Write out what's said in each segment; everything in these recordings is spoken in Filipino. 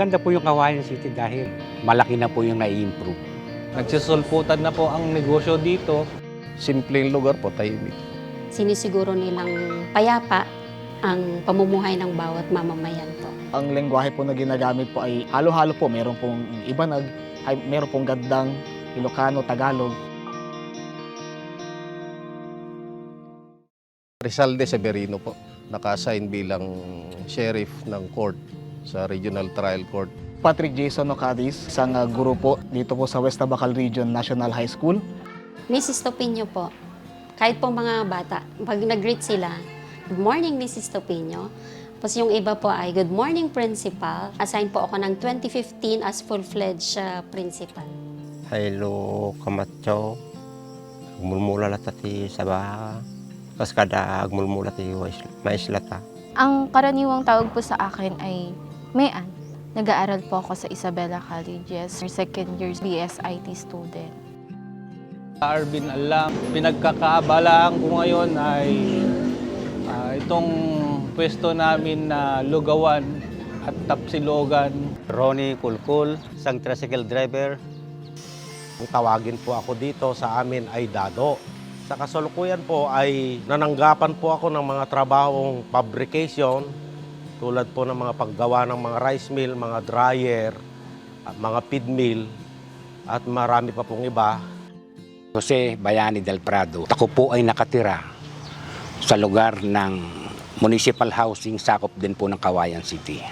Maganda po yung Kawayan City dahil malaki na po yung nai-improve. Nagsisulputan na po ang negosyo dito. Simpleng lugar po, tahimik. Sinisiguro nilang payapa ang pamumuhay ng bawat mamamayan to. Ang lengguwahe po na ginagamit po ay halo-halo po. Meron pong Ibanag, ay meron pong Gandang, Ilocano, Tagalog. Rizalde Severino po, naka-assign bilang sheriff ng court sa Regional Trial Court. Patrick Jason Ocadis, isang uh, guro po dito po sa West Tabacal Region National High School. Mrs. Topinyo po, kahit po mga bata, pag nag-greet sila, Good morning, Mrs. Topinyo. Tapos yung iba po ay, Good morning, Principal. Assign po ako ng 2015 as full-fledged uh, principal. Hello, kamatcho. Agmulmula lata ti sabaha. Kas kada agmulmula ti maislata. Ang karaniwang tawag po sa akin ay Mayan. Nag-aaral po ako sa Isabela Colleges, second year BSIT student. Arvin Alam, pinagkakaabalaan ko ngayon ay ah, itong pwesto namin na lugawan at tapsilogan. Ronnie Kulkul, isang tricycle driver. Ang tawagin po ako dito sa amin ay Dado. Sa kasalukuyan po ay nananggapan po ako ng mga trabahong fabrication tulad po ng mga paggawa ng mga rice mill, mga dryer, at mga feed mill at marami pa pong iba. Jose Bayani del Prado. Ako po ay nakatira sa lugar ng municipal housing sakop din po ng Kawayan City.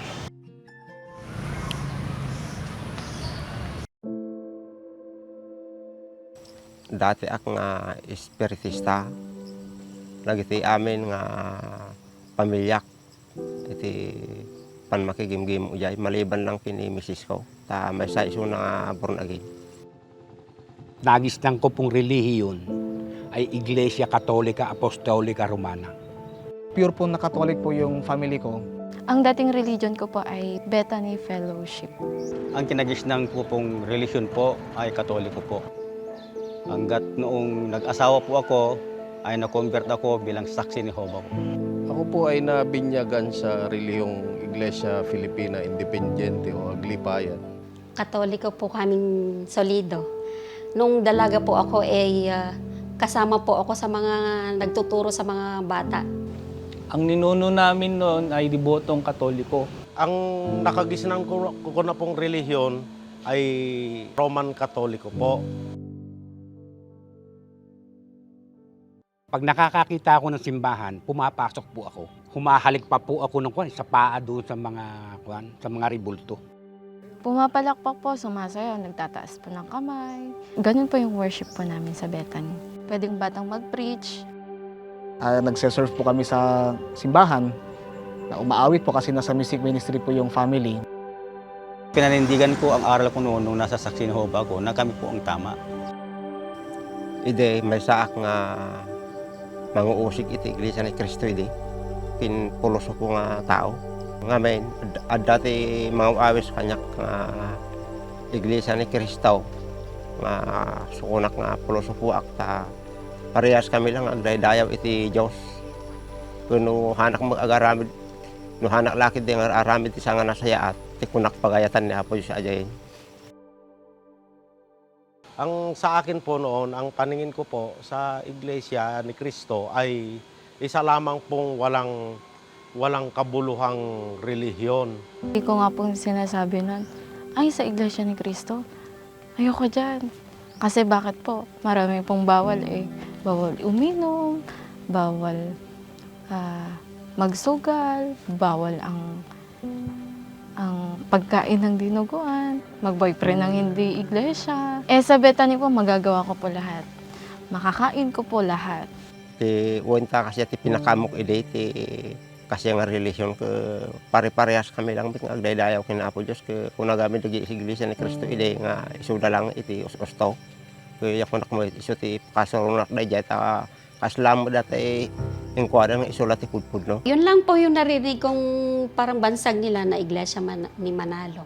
Dati ak nga espiritista. Nagiti amin nga pamilyak. Iti panmakigimgim ujay maliban lang kini misis ko. Ta may sa iso na nga born again. Nagistan ko pong relihiyon ay Iglesia Katolika Apostolika Romana. Pure po na Catholic po yung family ko. Ang dating religion ko po ay Bethany Fellowship. Ang kinagisnang po pong relisyon po ay katoliko po. Hanggat noong nag-asawa po ako, ay na-convert ako bilang saksi ni Jehovah po. Ako po ay nabinyagan sa reliyong Iglesia Filipina Independiente o Aglipayan. Katoliko po kaming solido. Nung dalaga po ako ay ah, kasama po ako sa mga nagtuturo sa mga bata. Ang ninuno namin noon ay dibotong katoliko. Ang nakagisnan ko, ko na pong relihiyon ay Roman Katoliko po. Pag nakakakita ako ng simbahan, pumapasok po ako. Humahalik pa po ako ng kwan, sa paa doon sa mga kwan, sa mga ribulto. Pumapalakpak po, sumasayaw, nagtataas po ng kamay. Ganun po yung worship po namin sa Bethany. Pwedeng batang mag-preach, Uh, nagse-serve po kami sa simbahan. Na umaawit po kasi nasa music ministry po yung family. Pinanindigan ko ang aral ko noon nung nasa saksi ni Jehovah ko na kami po ang tama. Ide may saak nga manguusik iti iglesia ni Kristo ide. Pinpulos ko nga tao. Nga ad- ad dati mga awis kanyak nga iglesia ni Kristo nga sukunak nga pulos ko akta parehas kami lang ang dayaw iti Diyos. Kuno hanak mag-agaramid, no hanak lakid din nga aramid ti nga nasayaat, ti kunak pagayatan ni Apo Diyos ajayin. Ang sa akin po noon, ang paningin ko po sa Iglesia ni Cristo ay isa lamang pong walang walang kabuluhang relihiyon. Hindi ko nga po sinasabi nun, ay sa Iglesia ni Cristo, ayoko dyan. Kasi bakit po? Marami pong bawal eh. Bawal uminom, bawal ah, magsugal, bawal ang ang pagkain ng dinuguan, mag-boyfriend ng hindi iglesia. Eh sa Bethany po, magagawa ko po lahat. Makakain ko po lahat. ti uwenta kasi ti pinakamok ide ti kasi nga relasyon ko pare-parehas kami lang bit nga agdaydayaw kina Apo Dios ke kuna gamit dagi sa iglesia ni Kristo ide nga isuda lang iti us-usto kaya ko nak mo iso ti kasarunak dayjay ta kaslam mo dati yung kwada nga isulat ti pudpud no Yun lang po yung narinig kong parang bansag nila na Iglesia Man- ni Manalo.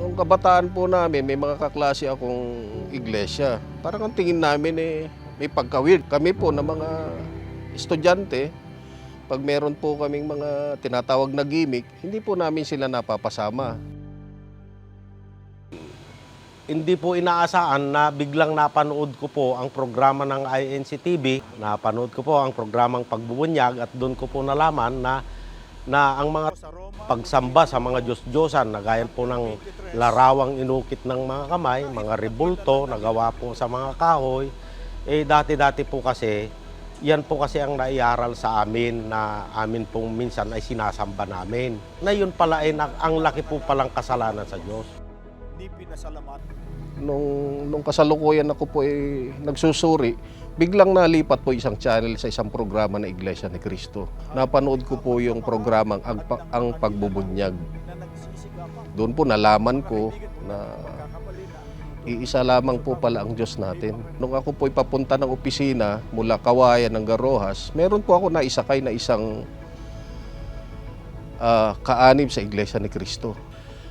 Noong kabataan po namin, may mga kaklase akong iglesia. Parang ang tingin namin eh, may pagkawid. Kami po na mga estudyante, pag meron po kaming mga tinatawag na gimmick, hindi po namin sila napapasama. Hindi po inaasahan na biglang napanood ko po ang programa ng INC TV. Napanood ko po ang programang Pagbubunyag at doon ko po nalaman na na ang mga pagsamba sa mga Diyos-Diyosan na gaya po ng larawang inukit ng mga kamay, mga rebulto na gawa po sa mga kahoy. Eh dati-dati po kasi, yan po kasi ang naiaral sa amin na amin pong minsan ay sinasamba namin. Na yun pala ay ang laki po palang kasalanan sa Diyos. Nung, nung kasalukuyan ako po ay nagsusuri, biglang nalipat po isang channel sa isang programa ng Iglesia ni Cristo. Napanood ko po yung programang Ang, ang Pagbubunyag. Doon po nalaman ko na iisa lamang po pala ang Diyos natin. Nung ako po papunta ng opisina mula Kawayan ng Garohas, meron po ako naisakay na isang ah, kaanib sa Iglesia ni Cristo.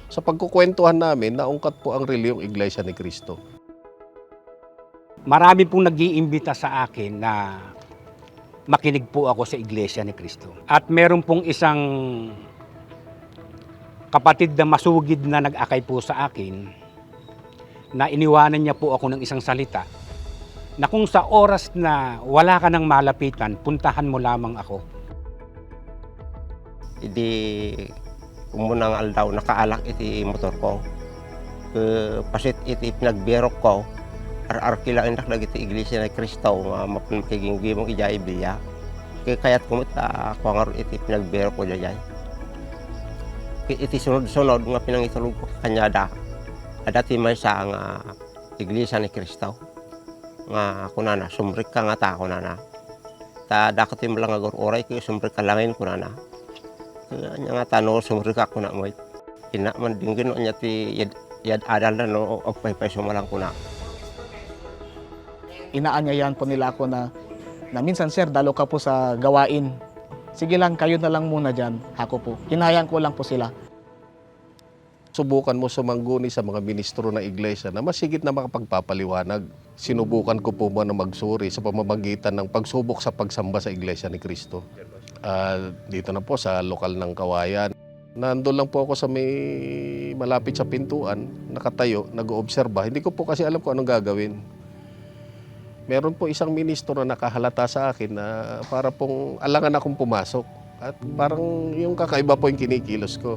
Sa pagkukwentuhan namin, naungkat po ang reliyong Iglesia ni Cristo. Marami pong nag-iimbita sa akin na makinig po ako sa Iglesia ni Cristo. At meron pong isang kapatid na masugid na nag-akay po sa akin na iniwanan niya po ako ng isang salita na kung sa oras na wala ka ng malapitan, puntahan mo lamang ako. Idi umunang aldaw nakaalak iti motor ko. Ke pasit iti pinagberok ko. Ar-ar kilain dak dagiti iglesia ni Kristo nga mapun makiging gimong ijay biya. Kaya kaya't kumita ako nga iti pinagberok ko jay. Kaya iti sunod-sunod nga pinangitulog ko kanyada. Adati may sa nga iglesia ni Kristo. Nga kunana sumrik ka nga ta kunana. Ta dakati mo lang agor oray kaya sumrik ka langin kunana. Niya nga tano sumrik ako na mo. Ina man dinggin niya ti yad, yad adal na no og pay sumalang kuna. inaanyayan po nila ako na, na minsan sir, dalo ka po sa gawain. Sige lang, kayo na lang muna dyan. Ako po. Hinayang ko lang po sila. Subukan mo sumangguni sa mga ministro ng iglesia na masigit na makapagpapaliwanag. Sinubukan ko po na magsuri sa pamamagitan ng pagsubok sa pagsamba sa iglesia ni Cristo. Ah, dito na po sa lokal ng Kawayan. Nandun lang po ako sa may malapit sa pintuan, nakatayo, nag-oobserba. Hindi ko po kasi alam kung anong gagawin. Meron po isang ministro na nakahalata sa akin na para pong alangan akong pumasok. At parang yung kakaiba po yung kinikilos ko.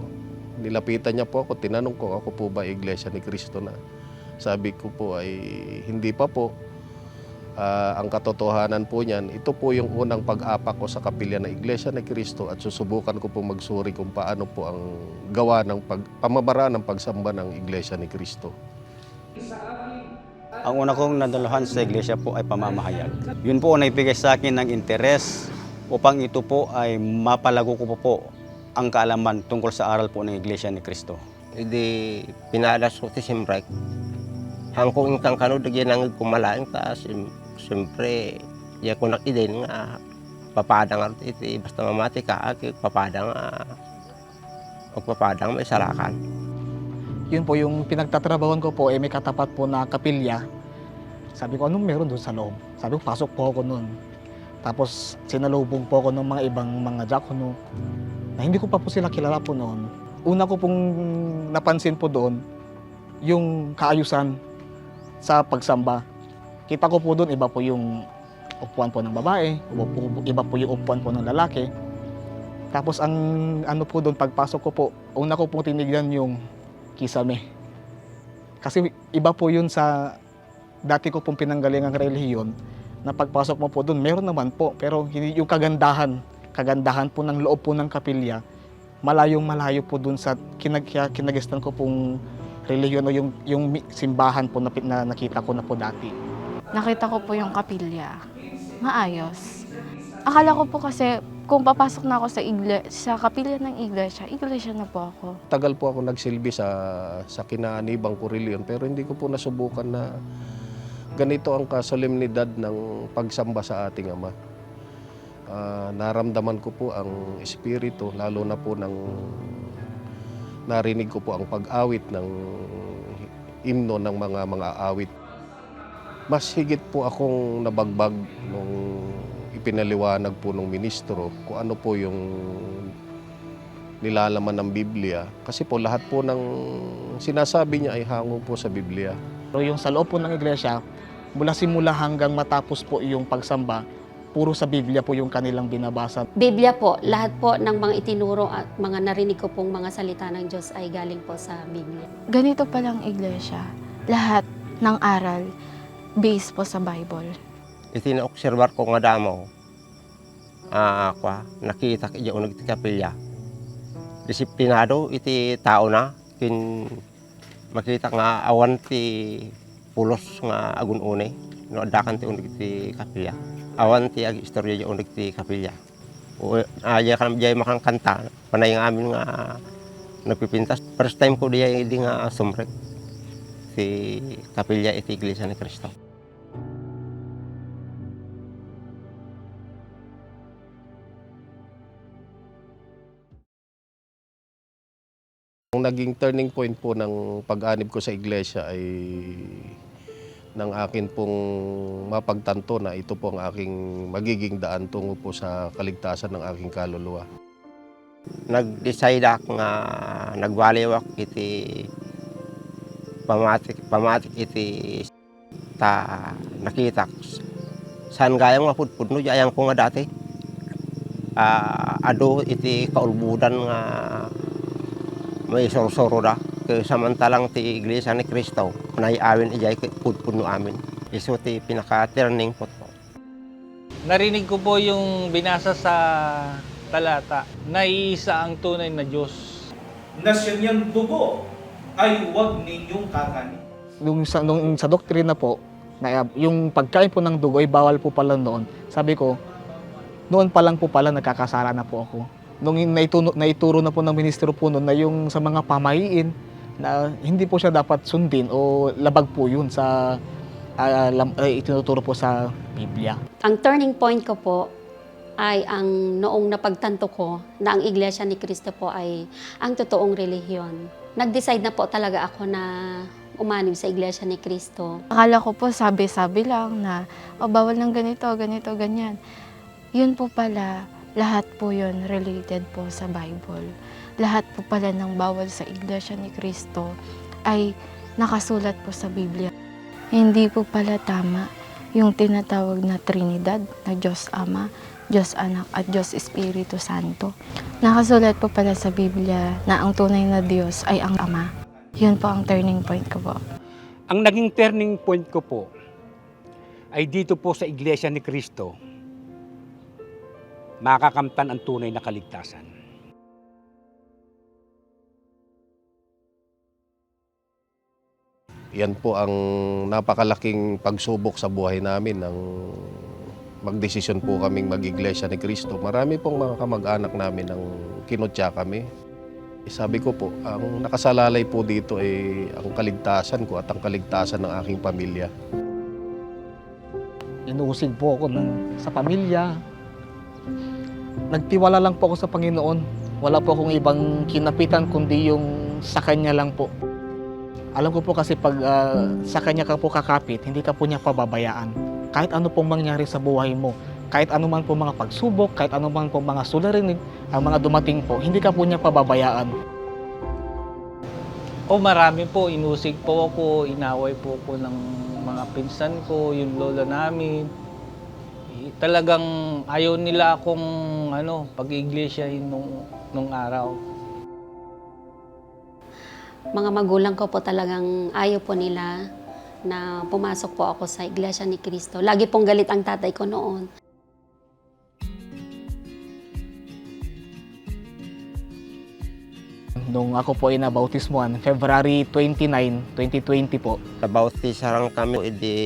Nilapitan niya po ako, tinanong ko ako po ba iglesia ni Cristo na. Sabi ko po ay hindi pa po. Ah, ang katotohanan po niyan, ito po yung unang pag-apak ko sa kapilya ng Iglesia ni Cristo at susubukan ko po magsuri kung paano po ang gawa ng pag, pamamaraan ng pagsamba ng Iglesia ni Cristo. Ang una kong nadalahan sa iglesia po ay pamamahayag. Yun po ang nagbigay sa akin ng interes upang ito po ay mapalago ko po, po ang kaalaman tungkol sa aral po ng iglesia ni Kristo. Idi pinalas ko ti simrek. Hangkong ingkang kano dagyan ang kumalaing ta sim, siyempre ya ko nakidin nga papadang art iti basta mamati ka aki papadang nga o papadang may sarakan. Yun po yung pinagtatrabawan ko po, eh, may katapat po na kapilya. Sabi ko, anong meron doon sa loob? Sabi ko, pasok po ako noon. Tapos sinalubong po ako ng mga ibang mga diakono na hindi ko pa po sila kilala po noon. Una ko pong napansin po doon, yung kaayusan sa pagsamba. Kita ko po doon, iba po yung upuan po ng babae, iba po, iba po yung upuan po ng lalaki. Tapos ang ano po doon, pagpasok ko po, una ko pong tinignan yung kisame. Kasi iba po yun sa dati ko pong pinanggalingang relihiyon na pagpasok mo po doon, meron naman po. Pero yung kagandahan, kagandahan po ng loob po ng kapilya, malayong malayo po doon sa kinag, kinagistan ko pong relihiyon o yung, yung simbahan po na, na nakita ko na po dati. Nakita ko po yung kapilya. Maayos. Akala ko po kasi kung papasok na ako sa igle sa kapilya ng iglesia, iglesia na po ako. Tagal po ako nagsilbi sa, sa kinaanibang ko reliyon pero hindi ko po nasubukan na ganito ang kasolemnidad ng pagsamba sa ating Ama. Ah, naramdaman ko po ang espiritu, lalo na po ng narinig ko po ang pag-awit ng imno ng mga mga awit. Mas higit po akong nabagbag nung ipinaliwanag po ng ministro kung ano po yung nilalaman ng Biblia. Kasi po lahat po ng sinasabi niya ay hango po sa Biblia. Pero yung sa loob po ng iglesia, mula simula hanggang matapos po yung pagsamba, puro sa Biblia po yung kanilang binabasa. Biblia po, lahat po ng mga itinuro at mga narinig ko pong mga salita ng Diyos ay galing po sa Biblia. Ganito palang iglesia. Lahat ng aral based po sa Bible. Iti na-observar ko nga damo, ah kwa, nakita ka diyan nagti kapilya. Disiplinado iti tao na kin makita nga awan ti pulos nga agun une no adakan ti unig ti kapilya. Awan ti ag istorya diyan unig ti kapilya. O aya kan jay makang kanta panay nga amin nga nagpipintas. First time ko diya di nga sumrek si kapilya iti iglesia ni Cristo. Naging turning point po ng pag-anib ko sa iglesia ay ng akin pong mapagtanto na ito po ang aking magiging daan tungo po sa kaligtasan ng aking kaluluwa. nag-decide ako nga nagwaliw ako iti pamatik pamatik iti ta nakita saan gayang mapudpud no ayang ko nga dati Ah, ado iti kaulbudan nga may sorsoro da kaya samantalang ti iglesia ni Cristo naiawin ijay pudpud no amin iso ti pinaka-turning point po Narinig ko po yung binasa sa talata, naiisa ang tunay na Diyos. na siyang dugo ay huwag ninyong kakanin. Nung sa, nung sa doktrina po, na, yung pagkain po ng dugo ay bawal po pala noon. Sabi ko, noon pa lang po pala nagkakasala na po ako. Nung naituro, naituro na po ng ministro po noon na yung sa mga pamahiin na hindi po siya dapat sundin o labag po yun sa ah, lam- ay, itinuturo po sa Biblia. Ang turning point ko po ay ang noong napagtanto ko na ang Iglesia ni Cristo po ay ang totoong relihiyon. Nag-decide na po talaga ako na umanib sa Iglesia ni Cristo. Akala ko po sabi-sabi lang na o bawal ng ganito, ganito, ganyan. Yun po pala, lahat po yun related po sa Bible. Lahat po pala ng bawal sa Iglesia ni Cristo ay nakasulat po sa Biblia. Hindi po pala tama yung tinatawag na Trinidad na Diyos Ama, Diyos Anak at Diyos Espiritu Santo. Nakasulat po pala sa Biblia na ang tunay na Diyos ay ang Ama. Yun po ang turning point ko po. Ang naging turning point ko po ay dito po sa Iglesia ni Cristo makakamtan ang tunay na kaligtasan. Yan po ang napakalaking pagsubok sa buhay namin ng magdesisyon po kaming mag-iglesia ni Cristo. Marami pong mga kamag-anak namin ang kinutya kami. Eh, Sabi ko po, ang nakasalalay po dito ay ang kaligtasan ko at ang kaligtasan ng aking pamilya. Inuusig po ako ng, sa pamilya. Nagtiwala lang po ako sa Panginoon. Wala po akong ibang kinapitan kundi yung sa Kanya lang po. Alam ko po kasi pag ah, sa Kanya ka po kakapit, hindi ka po niya pababayaan. Kahit ano pong mangyari sa buhay mo, kahit ano man po mga pagsubok, kahit ano man po mga suliranin, ang mga dumating po, hindi ka po niya pababayaan. O marami po, inusig po ako, inaway po ako ng mga pinsan ko, yung lola namin. Talagang ayaw nila akong ano, pag-iglesia nung, nung araw. Mga magulang ko po talagang ayaw po nila na pumasok po ako sa Iglesia ni Cristo. Lagi pong galit ang tatay ko noon. Nung ako po ay nabautismuhan, February 29, 2020 po, sa bautisa lang kami edi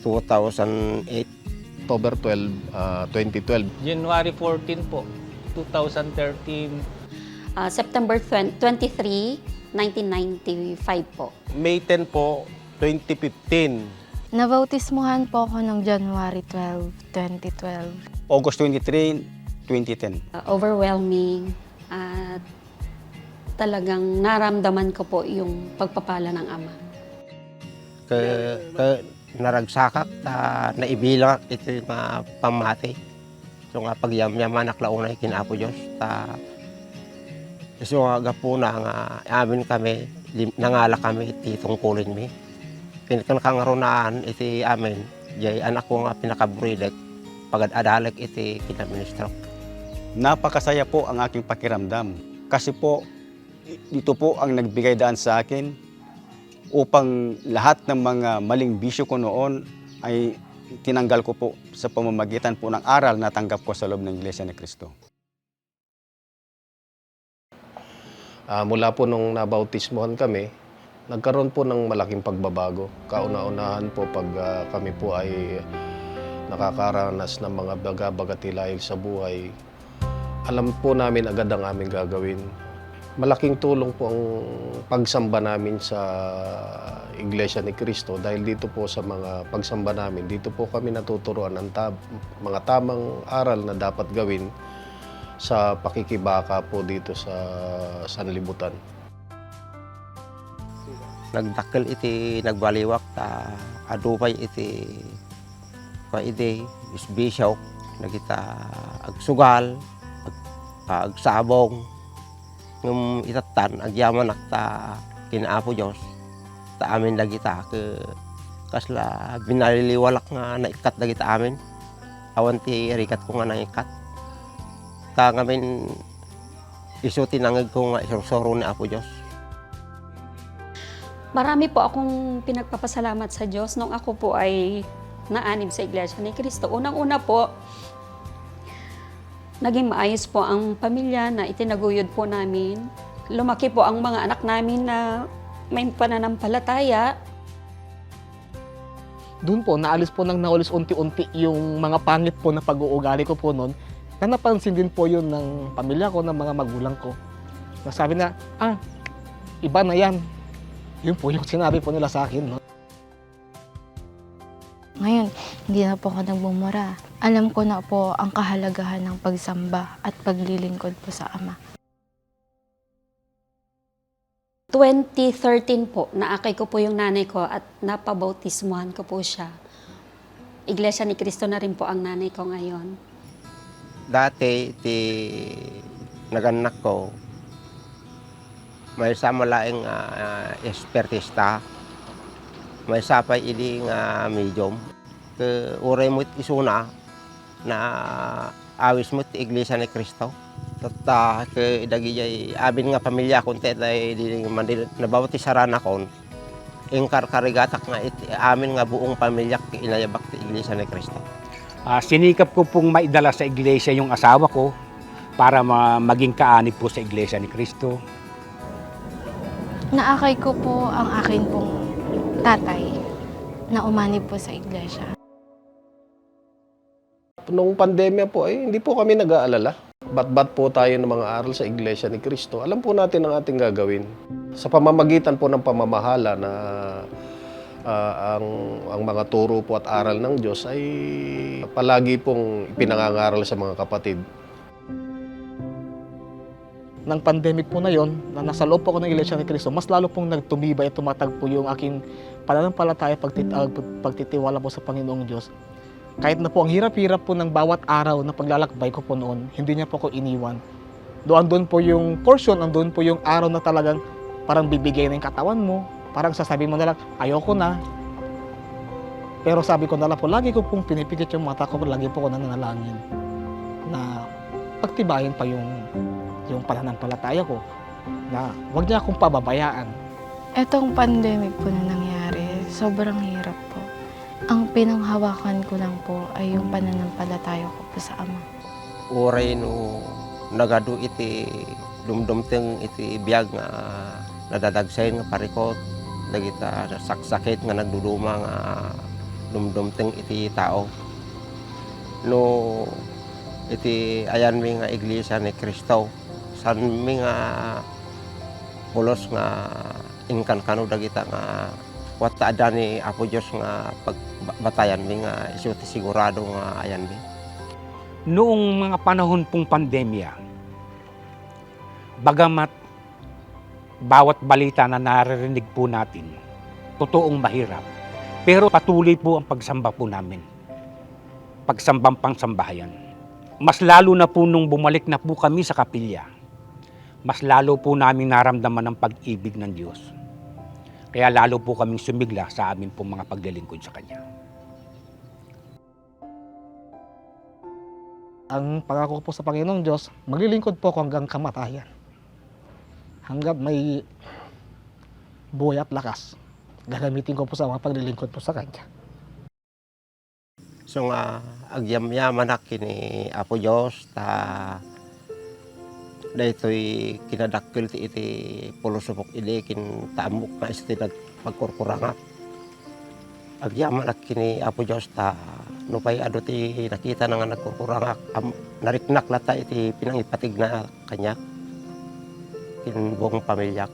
2008 October 12, ah, 2012, January 14 po, 2013. Ah, September 20 23, 1995 po. May 10 po, 2015. Nabautismuhan po ako ng January 12, 2012. August 23, 2010. Ah, overwhelming at talagang naramdaman ko po yung pagpapala ng Ama. ke, ke naragsakak ta naibilang ito nga pamati. So nga pagyamyaman aklaunay kinapo Diyos ta So nga po na nga amin kami, nangala kami iti tungkulin mi. Pinagkankangaronaan iti amin, jay anak ko nga pinakaburidag, pagad adalek iti kinaministro. Napakasaya po ang aking pakiramdam. Kasi po, ito po ang nagbigay daan sa akin upang lahat ng mga maling bisyo ko noon ay tinanggal ko po sa pamamagitan po ng aral na tanggap ko sa loob ng Iglesia ni Cristo. Ah, mula po nung nabautismohan kami, nagkaroon po ng malaking pagbabago. Kauna-unahan po pag ah, kami po ay nakakaranas ng mga baga-bagatilahil sa buhay, alam po namin agad ang aming gagawin. Malaking tulong po ang pagsamba namin sa Iglesia ni Cristo dahil dito po sa mga pagsamba namin, dito po kami natuturuan ng tab- mga tamang aral na dapat gawin sa pakikibaka po dito sa sanlibutan. Nagdakkel iti nagbaliwak ta adupay iti kaide isbisyok nagita agsugal ag, agsabong ngem itatan agyaman akta kinaapo Dios ta amin dagita ke kasla binaliliwalak nga naikat dagita amin. Awan ti rikat ko nga naikat. Ta ngamin iso tinangag ko nga isorsoro ni Apo Dios Marami po akong pinagpapasalamat sa Diyos nung ako po ay naanib sa Iglesia ni Cristo. Unang-una po, naging maayos po ang pamilya na itinaguyod po namin. Lumaki po ang mga anak namin na may pananampalataya. Doon po, naalis po nang naulis unti-unti yung mga pangit po na pag-uugali ko po noon. Na napansin din po yun ng pamilya ko, ng mga magulang ko. Nasabi na, ah, iba na yan. Yun po yung sinabi po nila sa akin. No? Ngayon, hindi na po ako nagbumura. Alam ko na po ang kahalagahan ng pagsamba at paglilingkod po sa Ama. 2013 po, naakay ko po yung nanay ko at napabautismuhan ko po siya. Iglesia ni Cristo na rin po ang nanay ko ngayon. dati ti naganak ko may sama laing uh, espertista may sapay idi nga medium ke uray mo isuna na awis mo ti iglesia ni Cristo tata ke idagi jay abin nga pamilya kon te day di mandi nabawat ti sarana kon ingkar karigatak nga iti amin nga buong pamilya ti inayabak ti iglesia ni Cristo Ah, sinikap ko pong maidala sa iglesia yung asawa ko para ma- maging kaanib po sa iglesia ni Cristo. Naakay ko po ang akin pong tatay na umanib po sa iglesia. Nung pandemya po ay hindi po kami nag-aalala. Bat-bat po tayo ng mga aral sa Iglesia ni Cristo. Alam po natin ang ating gagawin. Sa pamamagitan po ng pamamahala na ah, ang, ang mga turo po at aral ng Diyos ay palagi pong ipinangangaral sa mga kapatid. Nang pandemic po na yon, na nasa loob po ako ng Iglesia ni Cristo, mas lalo pong nagtumibay at tumatag po yung aking pananampalataya pagtit ah, pagtitiwala po sa Panginoong Diyos. Kahit na po ang hirap-hirap po ng bawat araw na paglalakbay ko po noon, hindi niya po ako iniwan. Doon doon po yung portion, andun po yung araw na talagang parang bibigay yung katawan mo, parang sasabihin mo na lang, ayoko na. Pero sabi ko na lang po, lagi ko pong pinipigit yung mata ko, lagi po ko nananalangin na pagtibayin pa yung yung pananampalataya ko na wag niya akong pababayaan. Etong pandemic po na nangyari, sobrang hirap. Ang pinanghawakan ko lang po ay yung pananampalataya ko po sa Ama. oray no nagadu iti dumdumteng iti biyag nga nadadagsayin nga parikot dagita saksakit nga nagduduma nga dumdumteng iti tao no iti ayan mi nga iglesia ni Kristo san mi nga pulos nga ingkan kanu dagita nga wata ada ni Apo Diyos nga pagbatayan mi nga isu ti sigurado nga ayan mi Noong mga panahon pong pandemya, bagamat bawat balita na naririnig po natin, totoong mahirap, pero patuloy po ang pagsamba po namin. Pagsambang pangsambahayan. Mas lalo na po nung bumalik na po kami sa kapilya, mas lalo po namin naramdaman ang pag-ibig ng Diyos. Kaya lalo po kaming sumigla sa amin pong mga paglilingkod sa Kanya. Ang pangako ko po sa Panginoong Diyos, maglilingkod po ako hanggang kamatayan. Hanggang may buhay at lakas. Gagamitin ko po sa mga paglilingkod po sa Kanya. So nga, agyam-yaman na kini Apo Diyos, ta daytoy kinadakkel ti iti pulusupok ili kin taamok na iti pagkurkuranga. Agyaman na kini Apo Diyos, ta nupay ado ti nakita na nga nagkurkuranga, am, nariknak lata iti pinangipatig na kanya. Kin buong pamilyak.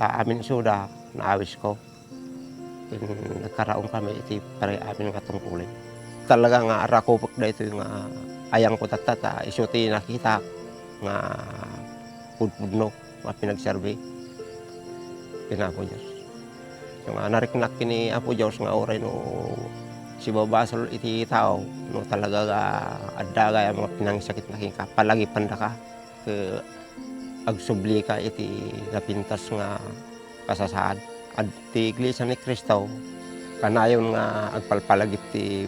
Ta amin suda, naawis ko. Kin nagkaraong kami iti pare amin nga tungkulin talaga nga arakupok yung nga ayang ko tatata iso ti nakita nga pudpudno nga pinagserve. Pinapo Diyos. So nga nariknak kini Apo Diyos nga oray no si babasol iti tao no talaga ga adda ga mga pinangsakit na ka. Palagi panda ka. Ke agsubli ka iti napintas nga kasasaad at ti iglesia ni Kristo kanayon nga agpalpalagit ti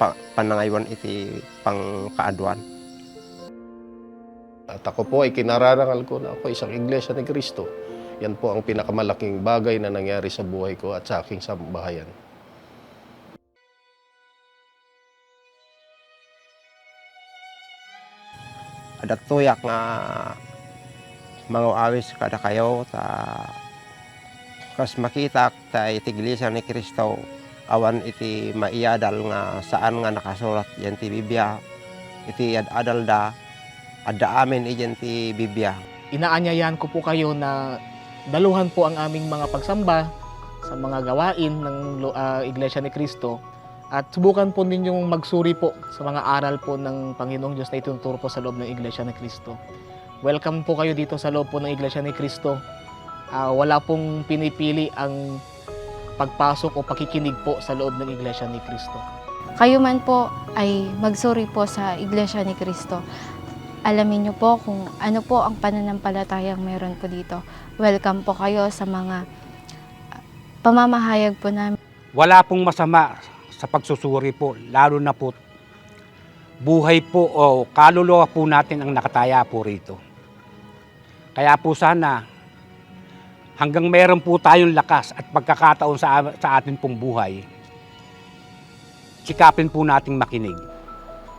pa, panangaywan iti pang kaadwan. At ako po ay kinararangal ko na ako isang iglesia ni Kristo. Yan po ang pinakamalaking bagay na nangyari sa buhay ko at sa aking sambahayan. Adat tuyak nga mga awis kada kayo ta kas makita ta iti iglesia ni Kristo awan iti maiyadal nga saan nga nakasulat yan ti Biblia iti adal da adda amin iyan ti Biblia Inaanyayahan ko po kayo na daluhan po ang aming mga pagsamba sa mga gawain ng ah, Iglesia ni Cristo at subukan po ninyong magsuri po sa mga aral po ng Panginoong Diyos na itinuturo po sa loob ng Iglesia ni Cristo. Welcome po kayo dito sa loob po ng Iglesia ni Cristo. Ah, wala pong pinipili ang pagpasok o pakikinig po sa loob ng Iglesia ni Cristo. Kayo man po ay magsuri po sa Iglesia ni Cristo. Alamin niyo po kung ano po ang pananampalatayang meron po dito. Welcome po kayo sa mga ah, pamamahayag po namin. Wala pong masama sa pagsusuri po, lalo na po buhay po o kaluluwa po natin ang nakataya po rito. Kaya po sana hanggang meron po tayong lakas at pagkakataon sa, sa atin pong buhay, sikapin po nating makinig.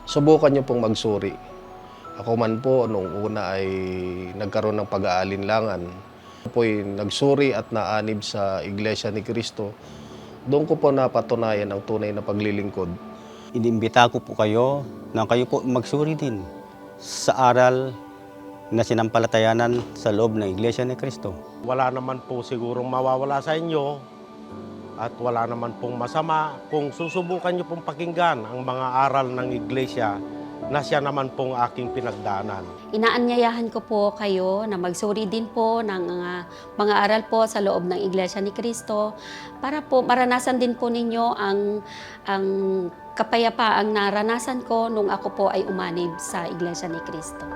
Subukan niyo pong magsuri. Ako man po, nung una ay nagkaroon ng pag-aalinlangan. Ako po'y nagsuri at naanib sa Iglesia ni Cristo. Doon ko po napatunayan ang tunay na paglilingkod. Inimbita ko po kayo na kayo po magsuri din sa aral na sinampalatayanan sa loob ng Iglesia ni Kristo. Wala naman po sigurong mawawala sa inyo at wala naman pong masama kung susubukan niyo pong pakinggan ang mga aral ng iglesia na siya naman pong aking pinagdaanan. Inaanyayahan ko po kayo na magsuri din po ng mga, mga aral po sa loob ng Iglesia ni Cristo para po maranasan din po ninyo ang, ang kapayapaang naranasan ko nung ako po ay umanib sa Iglesia ni Cristo.